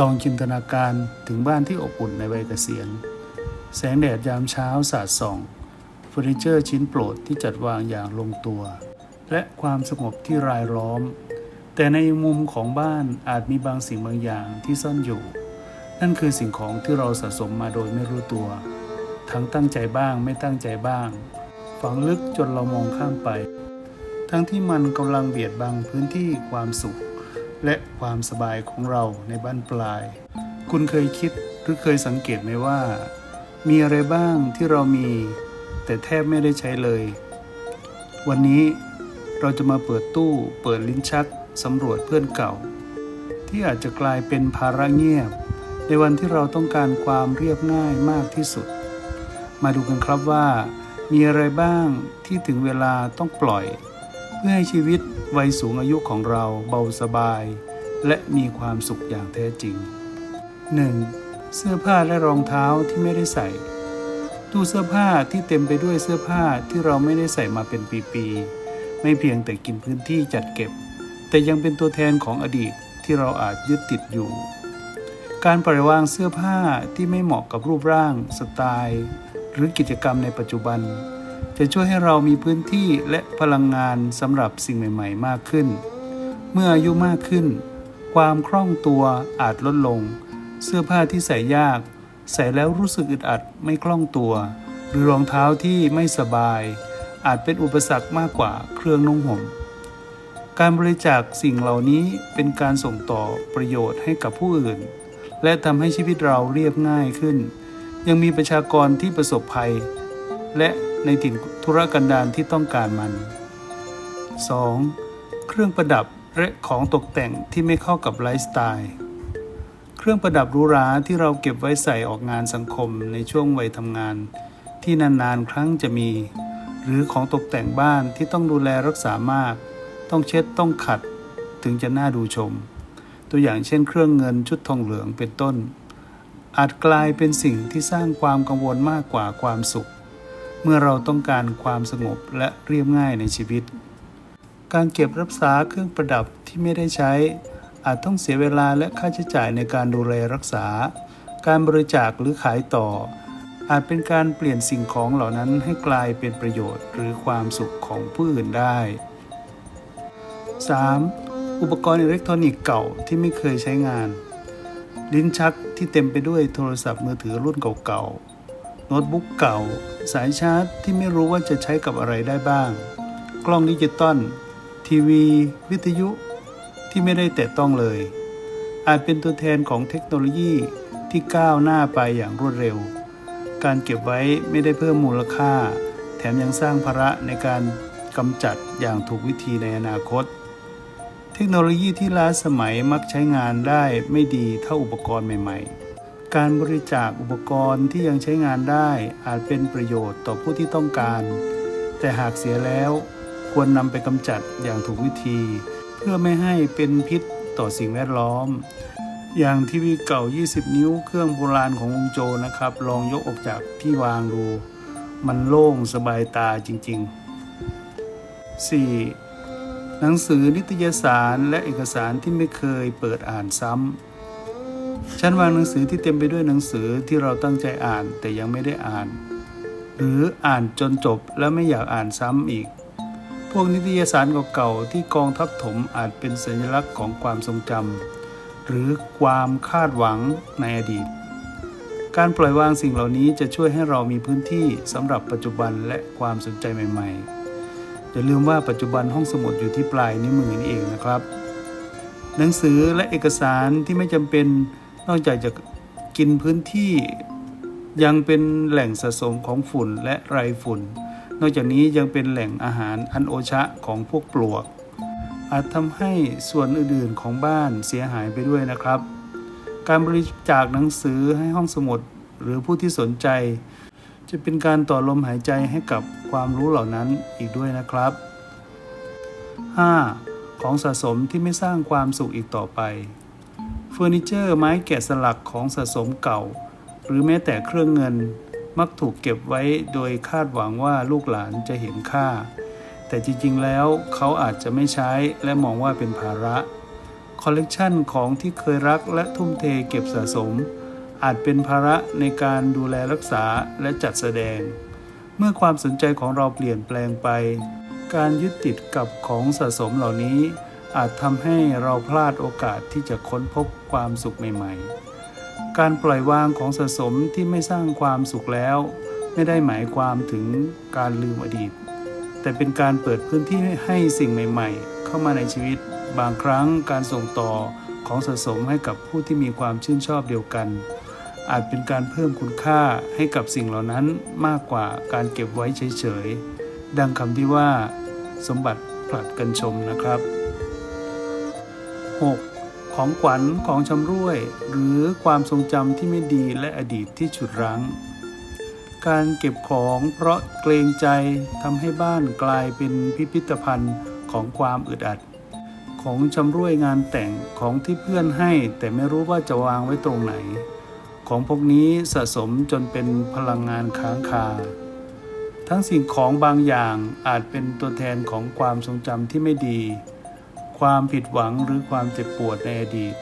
ลองจินตนาการถึงบ้านที่อบอุ่นในวัยเกษียณ แสงแดดยามเช้าสาดส่องเฟอร์นิเจอร์ชิ้นโปรดที่จัดวางอย่างลงตัว และความสงบที่รายล้อม แต่ในมุมของบ้านอาจมีบางสิ่งบางอย่างที่ซ่อนอยู่ นั่นคือสิ่งของที่เราสะสมมาโดยไม่รู้ตัว ทั้งตั้งใจบ้างไม่ตั้งใจบ้าง ฝังลึกจนเรามองข้ามไป ทั้งที่มันกำลังเบียดบังพื้นที่ความสุข และความสบายของเราในบ้านปลาย คุณเคยคิดหรือเคยสังเกตไหมว่า มีอะไรบ้างที่เรามี แต่แทบไม่ได้ใช้เลย วันนี้เราจะมาเปิดตู้เปิดลิ้นชักสำรวจเพื่อนเก่า ที่อาจจะกลายเป็นภาระเงียบ ในวันที่เราต้องการความเรียบง่ายมากที่สุด มาดูกันครับว่า มีอะไรบ้างที่ถึงเวลาต้องปล่อย พื่อให้ชีวิตวัยสูงอายุของเราเบาสบาย และมีความสุขอย่างแท้จริง 1. เสื้อผ้าและรองเท้าที่ไม่ได้ใส่ตู้เสื้อผ้าที่เต็มไปด้วยเสื้อผ้าที่เราไม่ได้ใส่มาเป็นปีๆไม่เพียงแต่กินพื้นที่จัดเก็บ แต่ยังเป็นตัวแทนของอดีตที่เราอาจยึดติดอยู่ การปล่อยวางเสื้อผ้าที่ไม่เหมาะกับรูปร่าง สไตล์ หรือกิจกรรมในปัจจุบัน จะช่วยให้เรามีพื้นที่และพลังงานสำหรับสิ่งใหม่ๆ มากขึ้น เมื่ออายุมากขึ้น ความคล่องตัวอาจลดลง เสื้อผ้าที่ใส่ยาก ใส่แล้วรู้สึกอึดอัดไม่คล่องตัว หรือรองเท้าที่ไม่สบาย อาจเป็นอุปสรรคมากกว่าเครื่องนุ่งห่ม การบริจาคสิ่งเหล่านี้เป็นการส่งต่อประโยชน์ให้กับผู้อื่น และทำให้ชีวิตเราเรียบง่ายขึ้น ยังมีประชากรที่ประสบภัย และในถิ่นธุรกันดารที่ต้องการมัน 2. เครื่องประดับและของตกแต่งที่ไม่เข้ากับไลฟ์สไตล์ เครื่องประดับหรูหราที่เราเก็บไว้ใส่ออกงานสังคมในช่วงวัยทำงาน ที่นานๆ ครั้งจะมี หรือของตกแต่งบ้านที่ต้องดูแลรักษามาก ต้องเช็ดต้องขัด ถึงจะน่าดูชม ตัวอย่างเช่นเครื่องเงินชุดทองเหลืองเป็นต้น อาจกลายเป็นสิ่งที่สร้างความกังวลมากกว่าความสุข เมื่อเราต้องการความสงบและเรียบง่ายในชีวิต การเก็บรักษาเครื่องประดับที่ไม่ได้ใช้ อาจต้องเสียเวลาและค่าใช้จ่ายในการดูแลรักษา การบริจาคหรือขายต่อ อาจเป็นการเปลี่ยนสิ่งของเหล่านั้นให้กลายเป็นประโยชน์หรือความสุขของผู้อื่นได้ 3. อุปกรณ์อิเล็กทรอนิกส์เก่าที่ไม่เคยใช้งาน ลิ้นชักที่เต็มไปด้วยโทรศัพท์มือถือรุ่นเก่าๆ โน้ตบุ๊กเก่า สายชาร์จที่ไม่รู้ว่าจะใช้กับอะไรได้บ้าง กล้องดิจิตอลทีวี วิทยุ ที่ไม่ได้แตะต้องเลย อาจเป็นตัวแทนของเทคโนโลยีที่ก้าวหน้าไปอย่างรวดเร็ว การเก็บไว้ไม่ได้เพิ่มมูลค่า แถมยังสร้างภาระในการกำจัดอย่างถูกวิธีในอนาคต เทคโนโลยีที่ล้าสมัยมักใช้งานได้ไม่ดีเท่าอุปกรณ์ใหม่ ๆ การบริจาคอุปกรณ์ที่ยังใช้งานได้อาจเป็นประโยชน์ต่อผู้ที่ต้องการ แต่หากเสียแล้วควรนำไปกำจัดอย่างถูกวิธี เพื่อไม่ให้เป็นพิษต่อสิ่งแวดล้อม อย่างทีวีเก่า 20 นิ้วเครื่องโบราณของวงโจนะครับ ลองยกออกจากที่วางดู มันโล่งสบายตาจริง ๆ 4. หนังสือนิตยสารและเอกสารที่ไม่เคยเปิดอ่านซ้ำ ฉันวางหนังสือที่เต็มไปด้วยหนังสือที่เราตั้งใจอ่านแต่ยังไม่ได้อ่าน หรืออ่านจนจบแล้วไม่อยากอ่านซ้ำอีก พวกนิตยสารเก่าๆที่กองทับถมอาจเป็นสัญลักษณ์ของความทรงจำหรือความคาดหวังในอดีต การปล่อยวางสิ่งเหล่านี้จะช่วยให้เรามีพื้นที่สำหรับปัจจุบันและความสนใจใหม่ๆ อย่าลืมว่าปัจจุบันห้องสมุดอยู่ที่ปลายนิ้วมือนี่เองนะครับ หนังสือและเอกสารที่ไม่จำเป็น นอกจากจะกินพื้นที่ยังเป็นแหล่งสะสมของฝุ่นและไรฝุ่น นอกจากนี้ยังเป็นแหล่งอาหารอันโอชะของพวกปลวก อาจทำให้ส่วนอื่นๆของบ้านเสียหายไปด้วยนะครับ การบริจาคหนังสือให้ห้องสมุดหรือผู้ที่สนใจ จะเป็นการต่อลมหายใจให้กับความรู้เหล่านั้นอีกด้วยนะครับ 5. ของสะสมที่ไม่สร้างความสุขอีกต่อไป เฟอร์นิเจอร์ไม้แกะสลักของสะสมเก่า หรือแม้แต่เครื่องเงินมักถูกเก็บไว้โดยคาดหวังว่าลูกหลานจะเห็นค่า แต่จริง ๆ แล้วเขาอาจจะไม่ใช้และมองว่าเป็นภาระคอลเลกชันของที่เคยรักและทุ่มเทเก็บสะสม อาจเป็นภาระในการดูแลรักษาและจัดแสดง เมื่อความสนใจของเราเปลี่ยนแปลงไป การยึดติดกับของสะสมเหล่านี้ อาจทำให้เราพลาดโอกาสที่จะค้นพบความสุขใหม่ ๆ การปล่อยวางของสะสมที่ไม่สร้างความสุขแล้ว ไม่ได้หมายความถึงการลืมอดีต แต่เป็นการเปิดพื้นที่ให้สิ่งใหม่ ๆ เข้ามาในชีวิต บางครั้งการส่งต่อของสะสมให้กับผู้ที่มีความชื่นชอบเดียวกัน อาจเป็นการเพิ่มคุณค่าให้กับสิ่งเหล่านั้นมากกว่าการเก็บไว้เฉยๆดังคำที่ว่า สมบัติผลัดกันชมนะครับ 6. ของขวัญของชำร่วย หรือความทรงจำที่ไม่ดีและอดีตที่ฉุดรั้ง การเก็บของเพราะเกรงใจทำให้บ้านกลายเป็นพิพิธภัณฑ์ของความอึดอัด ของชำร่วยงานแต่งของที่เพื่อนให้แต่ไม่รู้ว่าจะวางไว้ตรงไหน ของพวกนี้สะสมจนเป็นพลังงานค้างคาทั้งสิ่งของบางอย่างอาจเป็นตัวแทนของความทรงจำที่ไม่ดี ความผิดหวังหรือความเจ็บปวดในอดีต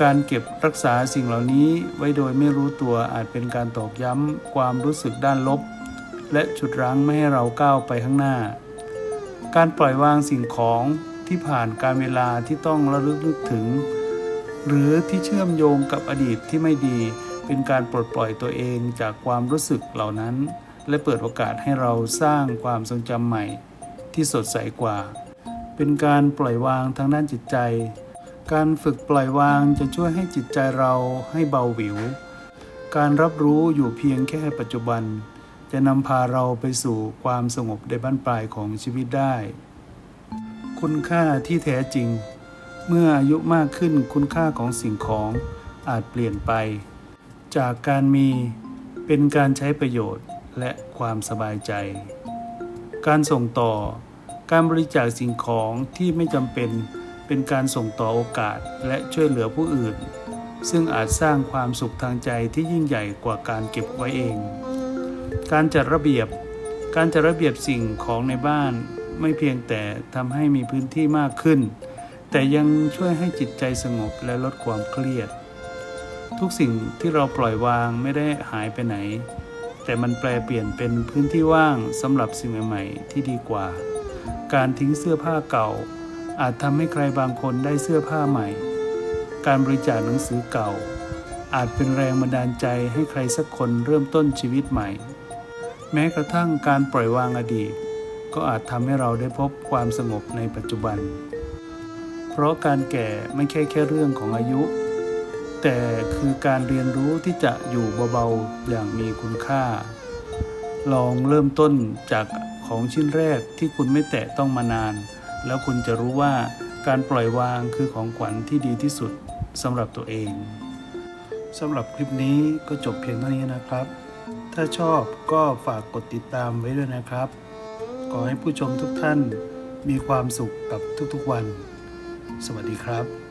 การเก็บรักษาสิ่งเหล่านี้ไว้โดยไม่รู้ตัวอาจเป็นการตอกย้ำความรู้สึกด้านลบ และฉุดรั้งไม่ให้เราก้าวไปข้างหน้า การปล่อยวางสิ่งของที่ผ่านการเวลาที่ต้องระลึกนึกถึง หรือที่เชื่อมโยงกับอดีตที่ไม่ดี เป็นการปลดปล่อยตัวเองจากความรู้สึกเหล่านั้น และเปิดโอกาสให้เราสร้างความทรงจำใหม่ที่สดใสกว่า เป็นการปล่อยวางทางด้านจิตใจ การฝึกปล่อยวางจะช่วยให้จิตใจเราให้เบาหวิว การรับรู้อยู่เพียงแค่ปัจจุบัน จะนำพาเราไปสู่ความสงบในบ้านปลายของชีวิตได้ คุณค่าที่แท้จริง เมื่ออายุมากขึ้นคุณค่าของสิ่งของอาจเปลี่ยนไป จากการมีเป็นการใช้ประโยชน์และความสบายใจ การส่งต่อ การบริจาคสิ่งของที่ไม่จำเป็นเป็นการส่งต่อโอกาสและช่วยเหลือผู้อื่น ซึ่งอาจสร้างความสุขทางใจที่ยิ่งใหญ่กว่าการเก็บไว้เอง การจัดระเบียบ การจัดระเบียบสิ่งของในบ้านไม่เพียงแต่ทำให้มีพื้นที่มากขึ้น แต่ยังช่วยให้จิตใจสงบและลดความเครียด ทุกสิ่งที่เราปล่อยวางไม่ได้หายไปไหน แต่มันแปลเปลี่ยนเป็นพื้นที่ว่างสำหรับสิ่งใหม่ ๆ ที่ดีกว่า การทิ้งเสื้อผ้าเก่า อาจทำให้ใครบางคนได้เสื้อผ้าใหม่ การบริจาคหนังสือเก่า อาจเป็นแรงบันดาลใจให้ใครสักคนเริ่มต้นชีวิตใหม่ แม้กระทั่งการปล่อยวางอดีต ก็อาจทำให้เราได้พบความสงบในปัจจุบัน เพราะการแก่ไม่ใช่แค่เรื่องของอายุ แต่คือการเรียนรู้ที่จะอยู่เบาๆอย่างมีคุณค่า ลองเริ่มต้นจาก ของชิ้นแรกที่คุณไม่แตะต้องมานาน แล้วคุณจะรู้ว่าการปล่อยวางคือของขวัญที่ดีที่สุดสำหรับตัวเองสำหรับคลิปนี้ก็จบเพียงเท่านี้นะครับ ถ้าชอบก็ฝากกดติดตามไว้ด้วยนะครับ ขอให้ผู้ชมทุกท่านมีความสุขกับทุกๆวัน สวัสดีครับ